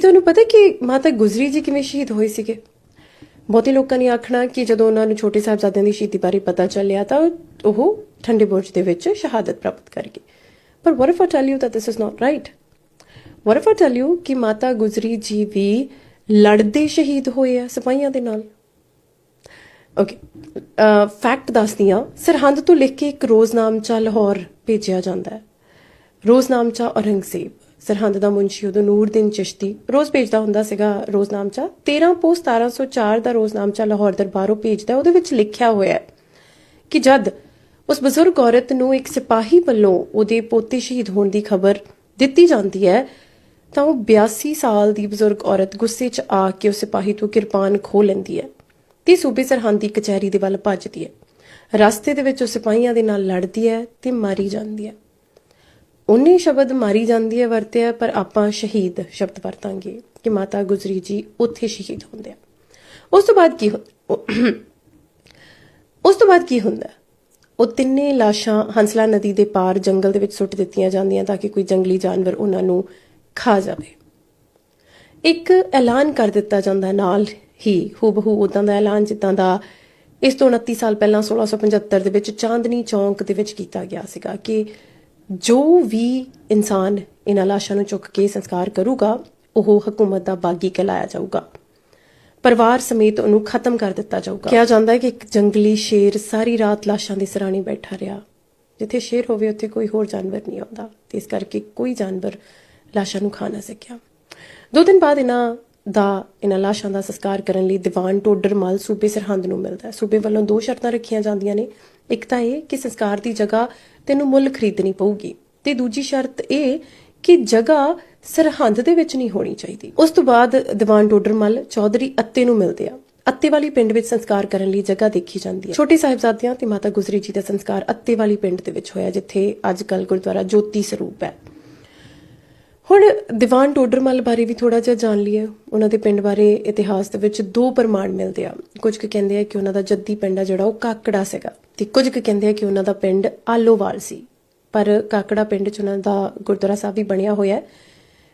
ਤੁਹਾਨੂੰ ਪਤਾ ਕਿ ਮਾਤਾ ਗੁਜਰੀ ਜੀ ਕਿਵੇਂ ਸ਼ਹੀਦ ਹੋਏ ਸੀਗੇ? ਬਹੁਤੇ ਲੋਕਾਂ ਨੇ ਆਖਣਾ ਕਿ ਜਦੋਂ ਉਹਨਾਂ ਨੂੰ ਛੋਟੇ ਸਾਹਿਬਜ਼ਾਦਿਆਂ ਦੀ ਸ਼ਹੀਦੀ ਬਾਰੇ ਪਤਾ ਚੱਲਿਆ ਤਾਂ ਉਹ ਠੰਡੇ ਬੁਰਜ ਦੇ ਵਿੱਚ ਸ਼ਹਾਦਤ ਪ੍ਰਾਪਤ ਕਰ ਗਏ ਪਰ what if I tell you that this is not right? What if I tell you ਕਿ ਮਾਤਾ ਗੁਜਰੀ ਜੀ ਵੀ ਲੜਦੇ ਸ਼ਹੀਦ ਹੋਏ ਆ ਸਿਪਾਹੀਆਂ ਦੇ ਨਾਲ? ਓਕੇ ਫੈਕਟ ਦੱਸਦੀ ਹਾਂ। ਸਰਹੰਦ ਤੋਂ ਲਿਖ ਕੇ ਇੱਕ ਰੋਜ਼ਨਾਮਚਾ ਲਾਹੌਰ ਭੇਜਿਆ ਜਾਂਦਾ ਹੈ। ਰੋਜ਼ਨਾਮਚਾ ਔਰੰਗਜ਼ੇਬ। ਸਰਹੰਦ ਦਾ ਮੁਨਸ਼ੀ ਉਦੋਂ ਨੂਰਦੀਨ ਚਿਸ਼ਤੀ। ਰੋਜ਼ ਭੇਜਦਾ ਹੁੰਦਾ ਸੀਗਾ ਰੋਜ਼ਨਾਮਚਾ। 13 ਪੋਸਟ 1704 ਦਾ ਰੋਜ਼ਨਾਮਚਾ ਲਾਹੌਰ ਦਰਬਾਰੋਂ ਭੇਜਦਾ। ਉਹਦੇ ਵਿੱਚ ਲਿਖਿਆ ਹੋਇਆ ਹੈ ਕਿ ਜਦ ਉਸ ਬਜ਼ੁਰਗ ਔਰਤ ਨੂੰ ਇੱਕ ਸਿਪਾਹੀ ਵੱਲੋਂ ਉਹਦੇ ਪੋਤੇ ਸ਼ਹੀਦ ਹੋਣ ਦੀ ਖਬਰ ਦਿੱਤੀ ਜਾਂਦੀ ਹੈ, ਤਾਂ ਉਹ 82 ਸਾਲ ਦੀ ਬਜ਼ੁਰਗ ਔਰਤ ਗੁੱਸੇ 'ਚ ਆ ਕੇ ਉਸ ਸਿਪਾਹੀ ਤੋਂ ਕਿਰਪਾਨ ਖੋਹ ਲੈਂਦੀ ਹੈ। ਤੇ ਸੂਬੇ ਸਰਹੰਦ ਦੀ ਕਚਹਿਰੀ ਦੇ ਵੱਲ ਭੱਜਦੀ ਹੈ। ਰਸਤੇ ਦੇ ਵਿੱਚ ਉਹ ਸਿਪਾਹੀਆਂ ਦੇ ਨਾਲ ਲੜਦੀ ਹੈ ਤੇ ਮਾਰੀ ਜਾਂਦੀ ਹੈ। ਉਹਨੇ ਸ਼ਬਦ ਮਾਰੀ ਜਾਂਦੀ ਹੈ ਵਰਤਿਆ, ਪਰ ਆਪਾਂ ਸ਼ਹੀਦ ਸ਼ਬਦ ਵਰਤਾਂਗੇ ਕਿ ਮਾਤਾ ਗੁਜਰੀ ਜੀ ਉੱਥੇ ਸ਼ਹੀਦ ਹੁੰਦੇ ਆ। ਉਸ ਤੋਂ ਬਾਅਦ ਕੀ ਉਸ ਤੋਂ ਬਾਅਦ ਕੀ ਹੁੰਦਾ? ਉਹ ਤਿੰਨੇ ਲਾਸ਼ਾਂ ਹੰਸਲਾ ਨਦੀ ਦੇ ਪਾਰ ਜੰਗਲ ਦੇ ਵਿੱਚ ਸੁੱਟ ਦਿੱਤੀਆਂ ਜਾਂਦੀਆਂ ਤਾਂ ਕਿ ਕੋਈ ਜੰਗਲੀ ਜਾਨਵਰ ਉਹਨਾਂ ਨੂੰ ਖਾ ਜਾਵੇ। ਇੱਕ ਐਲਾਨ ਕਰ ਦਿੱਤਾ ਜਾਂਦਾ ਨਾਲ ਹੀ, ਹੂਬਹੂ ਉਦਾਂ ਦਾ ਐਲਾਨ ਜਿੱਦਾਂ ਦਾ ਇਸ ਤੋਂ 29 ਸਾਲ ਪਹਿਲਾਂ 1675 ਦੇ ਵਿੱਚ ਚਾਂਦਨੀ ਚੌਂਕ ਦੇ ਵਿੱਚ ਕੀਤਾ ਗਿਆ ਸੀਗਾ ਕਿ ਜੋ ਵੀ ਇਨਸਾਨ ਇਹਨਾਂ ਲਾਸ਼ਾਂ ਨੂੰ ਚੁੱਕ ਕੇ ਸੰਸਕਾਰ ਕਰੂਗਾ, ਉਹ ਹਕੂਮਤ ਦਾ ਬਾਗੀ ਕਹਿਲਾਇਆ ਜਾਊਗਾ। ਪਰਿਵਾਰ ਸਮੇਤ ਉਹਨੂੰ ਖਤਮ ਕਰ ਦਿੱਤਾ ਜਾਊਗਾ। ਕਿਹਾ ਜਾਂਦਾ ਹੈ ਕਿ ਇੱਕ ਜੰਗਲੀ ਸ਼ੇਰ ਸਾਰੀ ਰਾਤ ਲਾਸ਼ਾਂ ਦੀ ਸਰਾਣੇ ਬੈਠਾ ਰਿਹਾ। ਜਿੱਥੇ ਸ਼ੇਰ ਹੋਵੇ, ਉੱਥੇ ਕੋਈ ਹੋਰ ਜਾਨਵਰ ਨਹੀਂ ਆਉਂਦਾ। ਤੇ ਇਸ ਕਰਕੇ ਕੋਈ ਜਾਨਵਰ ਲਾਸ਼ਾਂ ਨੂੰ ਖਾ ਨਾ ਸਕਿਆ। ਦੋ ਦਿਨ ਬਾਅਦ ਇਹਨਾਂ ਦਾ, ਇਹਨਾਂ ਲਾਸ਼ਾਂ ਦਾ ਸੰਸਕਾਰ ਕਰਨ ਲਈ ਦੀਵਾਨ ਟੋਡਰ ਟੋਡਰਮਲ ਸੂਬੇ ਸਰਹੰਦ ਨੂੰ ਮਿਲਦਾ ਹੈ। ਸੂਬੇ ਵੱਲੋਂ ਦੋ ਸ਼ਰਤਾਂ ਰੱਖੀਆਂ ਜਾਂਦੀਆਂ ਨੇ। ਇੱਕ ਤਾਂ ਇਹ ਕਿ ਸੰਸਕਾਰ ਦੀ ਜਗ੍ਹਾ ਤੈਨੂੰ ਮੁੱਲ ਖਰੀਦਣੀ ਪਊਗੀ। ਤੇ ਦੂਜੀ ਸ਼ਰਤ ਇਹ ਕਿ ਜਗ੍ਹਾ ਸਰਹੰਦ ਦੇ ਵਿੱਚ ਨਹੀਂ ਹੋਣੀ ਚਾਹੀਦੀ। ਉਸ ਤੋਂ ਬਾਅਦ ਦੀਵਾਨ ਟੋਡਰਮਲ ਚੌਧਰੀ ਅੱਤੇ ਨੂੰ ਮਿਲਦੇ ਆ। ਅੱਤੇ ਵਾਲੀ ਪਿੰਡ ਵਿੱਚ ਸੰਸਕਾਰ ਕਰਨ ਲਈ ਜਗ੍ਹਾ ਦੇਖੀ ਜਾਂਦੀ ਹੈ ਛੋਟੇ ਸਾਹਿਬਜ਼ਾਦਿਆਂ ਤੇ ਮਾਤਾ ਗੁਜਰੀ ਜੀ ਦਾ ਸੰਸਕਾਰ ਅੱਤੇ ਵਾਲੀ ਪਿੰਡ ਦੇ ਵਿੱਚ ਹੋਇਆ, ਜਿੱਥੇ ਅੱਜ ਕੱਲ ਗੁਰਦੁਆਰਾ ਜੋਤੀ ਸਰੂਪ ਹੈ। ਹੁਣ ਦੀਵਾਨ ਟੋਡਰਮਲ ਬਾਰੇ ਵੀ ਥੋੜਾ ਜਿਹਾ ਜਾਣ ਲਈਏ। ਉਹਨਾਂ ਦੇ ਪਿੰਡ ਬਾਰੇ ਇਤਿਹਾਸ ਦੇ ਵਿੱਚ ਦੋ ਪ੍ਰਮਾਣ ਮਿਲਦੇ ਆ। ਕੁਝ ਕੁ ਕਹਿੰਦੇ ਆ ਕਿ ਉਹਨਾਂ ਦਾ ਜੱਦੀ ਪਿੰਡ ਆ ਜਿਹੜਾ ਉਹ ਕਾਕੜਾ ਸੀਗਾ। ਤੇ ਕੁਝ ਕੁ ਕਹਿੰਦੇ ਆ ਕਿ ਉਹਨਾਂ ਦਾ ਪਿੰਡ ਆਲੋਵਾਲ ਸੀ। ਪਰ ਕਾਕੜਾ ਪਿੰਡ 'ਚ ਉਹਨਾਂ ਦਾ ਗੁਰਦੁਆਰਾ ਸਾਹਿਬ ਵੀ ਬਣਿਆ ਹੋਇਆ ਹੈ।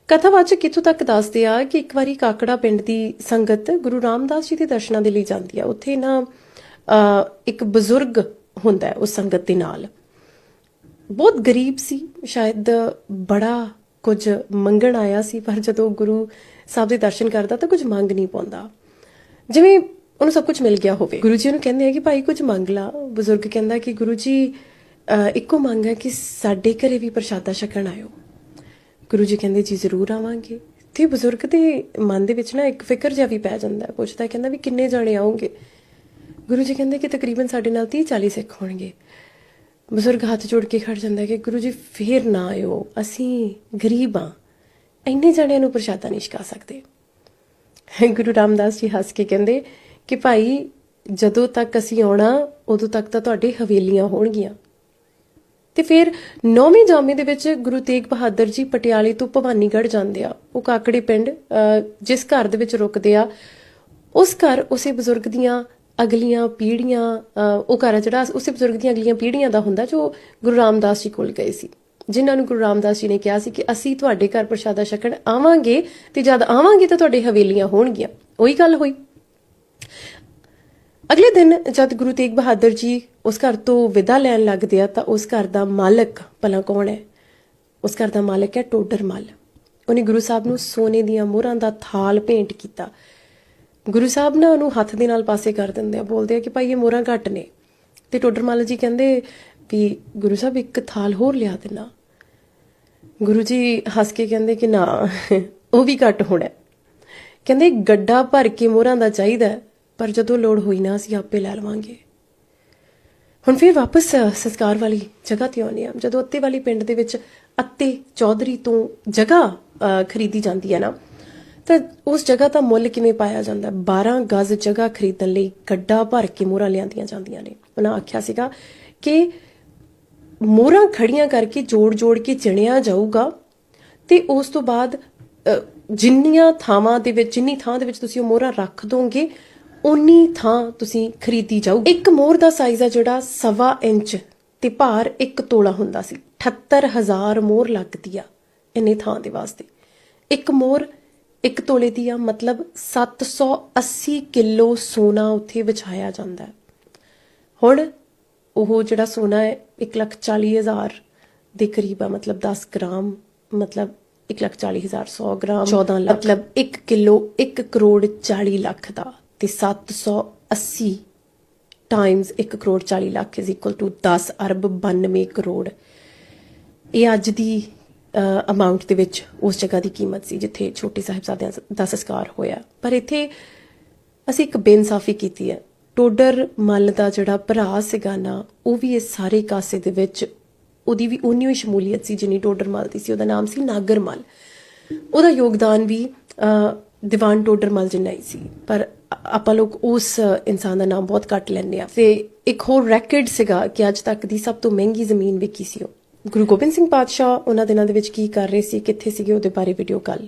ਕਥਾਵਾਚਕ ਕਿੱਥੋਂ ਤੱਕ ਦੱਸਦੇ ਆ ਕਿ ਇੱਕ ਵਾਰੀ ਕਾਕੜਾ ਪਿੰਡ ਦੀ ਸੰਗਤ ਗੁਰੂ ਰਾਮਦਾਸ ਜੀ ਦੇ ਦਰਸ਼ਨਾਂ ਦੇ ਲਈ ਜਾਂਦੀ ਆ। ਉੱਥੇ ਨਾ ਇੱਕ ਬਜ਼ੁਰਗ ਹੁੰਦਾ ਹੈ ਉਸ ਸੰਗਤ ਦੇ ਨਾਲ। ਬਹੁਤ ਗਰੀਬ ਸੀ। ਸ਼ਾਇਦ ਬੜਾ ਕੁਝ ਮੰਗਣ ਆਇਆ ਸੀ, ਪਰ ਜਦੋਂ ਗੁਰੂ ਸਾਹਿਬ ਦੇ ਦਰਸ਼ਨ ਕਰਦਾ ਤਾਂ ਕੁਝ ਮੰਗ ਨਹੀਂ ਪਾਉਂਦਾ। ਜਿਵੇਂ ਉਹਨੂੰ ਸਭ ਕੁਝ ਮਿਲ ਗਿਆ ਹੋਵੇ। ਗੁਰੂ ਜੀ ਨੂੰ ਕਹਿੰਦੇ ਆ ਕਿ ਭਾਈ ਕੁਝ ਮੰਗ ਲਾ। ਬਜ਼ੁਰਗ ਕਹਿੰਦਾ ਕਿ ਗੁਰੂ ਜੀ ਇੱਕੋ ਮੰਗ ਹੈ ਕਿ ਸਾਡੇ ਘਰੇ ਵੀ ਪ੍ਰਸ਼ਾਦਾ ਛਕਣ ਆਇਓ। ਗੁਰੂ ਜੀ ਕਹਿੰਦੇ, ਜੀ, ਜ਼ਰੂਰ ਆਵਾਂਗੇ। ਤੇ ਬਜ਼ੁਰਗ ਦੇ ਮਨ ਦੇ ਵਿੱਚ ਨਾ ਇੱਕ ਫਿਕਰ ਜਿਹਾ ਵੀ ਪੈ ਜਾਂਦਾ ਪੁੱਛਦਾ ਕਹਿੰਦਾ ਵੀ ਕਿੰਨੇ ਜਾਣੇ ਆਉਂਗੇ ਗੁਰੂ ਜੀ ਕਹਿੰਦੇ ਕਿ ਤਕਰੀਬਨ ਸਾਡੇ ਨਾਲ 30 40 ਸਿੱਖ ਹੋਣਗੇ। ਬਜ਼ੁਰਗ ਹੱਥ ਜੋੜ ਕੇ ਖੜ ਜਾਂਦਾ ਕਿ ਗੁਰੂ ਜੀ, ਫੇਰ ਨਾ ਆਇਓ। ਅਸੀਂ ਗਰੀਬ ਆ ਇੰਨੇ ਜਣਿਆਂ ਨੂੰ ਪ੍ਰਸ਼ਾਦਾ ਨਹੀਂ ਛਕਾ ਸਕਦੇ। ਗੁਰੂ ਰਾਮਦਾਸ ਜੀ ਹੱਸ ਕੇ ਕਹਿੰਦੇ ਕਿ ਭਾਈ, ਜਦੋਂ ਤੱਕ ਅਸੀਂ ਆਉਣਾ, ਉਦੋਂ ਤੱਕ ਤਾਂ ਤੁਹਾਡੇ ਹਵੇਲੀਆਂ ਹੋਣਗੀਆਂ। ਤੇ ਫਿਰ ਨੌਵੀਂ ਜਾਮੇ ਦੇ ਵਿੱਚ ਗੁਰੂ ਤੇਗ ਬਹਾਦਰ ਜੀ ਪਟਿਆਲੇ ਤੋਂ ਭਵਾਨੀਗੜ੍ਹ ਜਾਂਦੇ ਆ। ਉਹ ਕਾਕੜੇ ਪਿੰਡ ਜਿਸ ਘਰ ਦੇ ਵਿੱਚ ਰੁਕਦੇ ਆ। ਉਸ ਘਰ ਉਸੇ ਬਜ਼ੁਰਗ ਦੀਆਂ ਅਗਲੀਆਂ ਪੀੜ੍ਹੀਆਂ ਉਹ ਘਰ ਆ ਜਿਹੜਾ ਉਸੇ ਬਜ਼ੁਰਗ ਦੀਆਂ ਅਗਲੀਆਂ ਪੀੜ੍ਹੀਆਂ ਦਾ ਹੁੰਦਾ, ਜੋ ਗੁਰੂ ਰਾਮਦਾਸ ਜੀ ਕੋਲ ਗਏ ਸੀ। ਜਿਨ੍ਹਾਂ ਨੂੰ ਗੁਰੂ ਰਾਮਦਾਸ ਜੀ ਨੇ ਕਿਹਾ ਸੀ ਕਿ ਅਸੀਂ ਤੁਹਾਡੇ ਘਰ ਪ੍ਰਸ਼ਾਦਾ ਛਕਣ ਆਵਾਂਗੇ ਤੇ ਜਦ ਆਵਾਂਗੇ ਤਾਂ ਤੁਹਾਡੇ ਹਵੇਲੀਆਂ ਹੋਣਗੀਆਂ। ਉਹੀ ਗੱਲ ਹੋਈ। ਅਗਲੇ ਦਿਨ ਜਦ ਗੁਰੂ ਤੇਗ ਬਹਾਦਰ ਜੀ ਉਸ ਘਰ ਤੋਂ ਵਿਦਾ ਲੈਣ ਲੱਗਦੇ ਆ ਤਾਂ ਉਸ ਘਰ ਦਾ ਮਾਲਕ ਭਲਾ ਕੌਣ ਹੈ? ਉਸ ਘਰ ਦਾ ਮਾਲਕ ਹੈ ਟੋਡਰ ਮੱਲ। ਉਹਨੇ ਗੁਰੂ ਸਾਹਿਬ ਨੂੰ ਸੋਨੇ ਦੀਆਂ ਮੋਹਰਾਂ ਦਾ ਥਾਲ ਭੇਂਟ ਕੀਤਾ। ਗੁਰੂ ਸਾਹਿਬ ਨਾ ਉਹਨੂੰ ਹੱਥ ਦੇ ਨਾਲ ਪਾਸੇ ਕਰ ਦਿੰਦੇ ਆ, ਬੋਲਦੇ ਆ ਕਿ ਭਾਈ ਇਹ ਮੋਹਰਾਂ ਘੱਟ ਨੇ। ਤੇ ਟੋਡਰ ਮੱਲ ਜੀ ਕਹਿੰਦੇ ਵੀ ਗੁਰੂ ਸਾਹਿਬ ਇੱਕ ਥਾਲ ਹੋਰ ਲਿਆ ਦੇਣਾ। ਗੁਰੂ ਜੀ ਹੱਸ ਕੇ ਕਹਿੰਦੇ ਕਿ ਨਾ, ਉਹ ਵੀ ਘੱਟ ਹੋਣਾ। ਕਹਿੰਦੇ ਗੱਡਾ ਭਰ ਕੇ ਮੋਹਰਾਂ ਦਾ ਚਾਹੀਦਾ ਪਰ ਜਦੋਂ ਲੋੜ ਹੋਈ ਨਾ ਅਸੀਂ ਆਪੇ ਲੈ ਲਵਾਂਗੇ। ਹੁਣ ਫਿਰ ਵਾਪਸ ਅ, ਸੰਸਕਾਰ ਵਾਲੀ ਜਗ੍ਹਾ ਤੇ ਆਉਂਦੇ ਆ ਜਦੋਂ ਅੱਤੇ ਵਾਲੀ ਪਿੰਡ ਦੇ ਵਿੱਚ ਅੱਤੇ ਚੌਧਰੀ ਤੋਂ ਜਗ੍ਹਾ ਖਰੀਦੀ ਜਾਂਦੀ ਹੈ ਨਾ ਤਾਂ ਉਸ ਜਗ੍ਹਾ ਦਾ ਮੁੱਲ ਕਿਵੇਂ ਪਾਇਆ ਜਾਂਦਾ? ਹੈ? 12 ਗਜ਼ ਜਗ੍ਹਾ ਖਰੀਦਣ ਲਈ ਗੱਡਾ ਭਰ ਕੇ ਮੋਹਰਾਂ ਲਿਆਂਦੀਆਂ ਜਾਂਦੀਆਂ ਨੇ। ਉਹਨਾਂ ਆਖਿਆ ਸੀਗਾ ਕਿ ਮੋਹਰਾਂ ਖੜੀਆਂ ਕਰਕੇ ਜੋੜ-ਜੋੜ ਕੇ ਚਿਣਿਆ ਜਾਊਗਾ ਤੇ ਉਸ ਤੋਂ ਬਾਅਦ ਜਿੰਨੀਆਂ ਥਾਵਾਂ ਦੇ ਵਿੱਚ ਜਿੰਨੀ ਥਾਂ ਦੇ ਵਿੱਚ ਤੁਸੀਂ ਉਹ ਮੋਹਰਾਂ ਰੱਖ ਦੋਗੇ ਉਨੀ ਥਾਂ ਤੁਸੀਂ ਖਰੀਦੀ ਜਾਊ ਇੱਕ ਮੋਹਰ ਦਾ ਸਾਈਜ਼ ਆ ਜਿਹੜਾ ਸਵਾ ਇੰਚ ਤੇ ਭਾਰ 1 ਤੋਲਾ ਹੁੰਦਾ ਸੀ। 78000 ਮੋਹਰ ਲੱਗਦੀ ਆ ਇੰਨੇ ਥਾਂ ਦੇ ਵਾਸਤੇ। ਇੱਕ ਮੋਹਰ ਇੱਕ ਤੋਲੇ ਦੀ ਆ ਮਤਲਬ 780 ਕਿਲੋ ਸੋਨਾ ਉੱਥੇ ਵਿਛਾਇਆ ਜਾਂਦਾ ਹੁਣ ਉਹ ਜਿਹੜਾ ਸੋਨਾ ਹੈ 140000 ਦੇ ਕਰੀਬ ਆ ਮਤਲਬ 10 ਗ੍ਰਾਮ ਮਤਲਬ 140000 100 ਗ੍ਰਾਮ 14 ਲੱਖ। ਮਤਲਬ 1 ਕਿਲੋ 1 ਕਰੋੜ 40 ਲੱਖ ਦਾ ਤੇ 780 times 1 crore 40 lakh is equal to 10 ਅਰਬ 92 ਕਰੋੜ। ਇਹ ਅੱਜ ਦੀ ਅਮਾਉਂਟ ਦੇ ਵਿੱਚ ਉਸ ਜਗ੍ਹਾ ਦੀ ਕੀਮਤ ਸੀ ਜਿੱਥੇ ਛੋਟੇ ਸਾਹਿਬਜ਼ਾਦਿਆਂ ਦਾ ਸੰਸਕਾਰ ਹੋਇਆ। ਪਰ ਇੱਥੇ ਅਸੀਂ ਇੱਕ ਬੇਇਨਸਾਫੀ ਕੀਤੀ ਹੈ। ਟੋਡਰ ਮੱਲ ਦਾ ਜਿਹੜਾ ਭਰਾ ਸੀਗਾ ਨਾ, ਉਹ ਵੀ ਇਸ ਸਾਰੇ ਕਾਸੇ ਦੇ ਵਿੱਚ ਉਹਦੀ ਵੀ ਉਨੀ ਹੀ ਸ਼ਮੂਲੀਅਤ ਸੀ ਜਿੰਨੀ ਟੋਡਰ ਮੱਲ ਦੀ ਸੀ। ਉਹਦਾ ਨਾਮ ਸੀ ਨਾਗਰ ਮੱਲ। ਉਹਦਾ ਯੋਗਦਾਨ ਵੀ ਦੀਵਾਨ ਟੋਡਰ ਮੱਲ ਜਿੰਨਾ ਹੀ ਸੀ। ਪਰ ਆਪਾਂ ਲੋਕ ਉਸ ਇਨਸਾਨ ਦਾ ਨਾਮ ਬਹੁਤ ਘੱਟ ਲੈਂਦੇ ਆ ਤੇ ਇੱਕ ਹੋਰ ਰੈਕੋਰਡ ਸੀਗਾ ਕਿ ਅੱਜ ਤੱਕ ਦੀ ਸਭ ਤੋਂ ਮਹਿੰਗੀ ਜ਼ਮੀਨ ਵਿਕੀ ਸੀ ਉਹ। ਗੁਰੂ ਗੋਬਿੰਦ ਸਿੰਘ ਪਾਤਸ਼ਾਹ ਉਹਨਾਂ ਦਿਨਾਂ ਦੇ ਵਿੱਚ ਕੀ ਕਰ ਰਹੇ ਸੀ, ਕਿੱਥੇ ਸੀਗੇ ਉਹਦੇ ਬਾਰੇ ਵੀਡੀਓ ਕੱਲ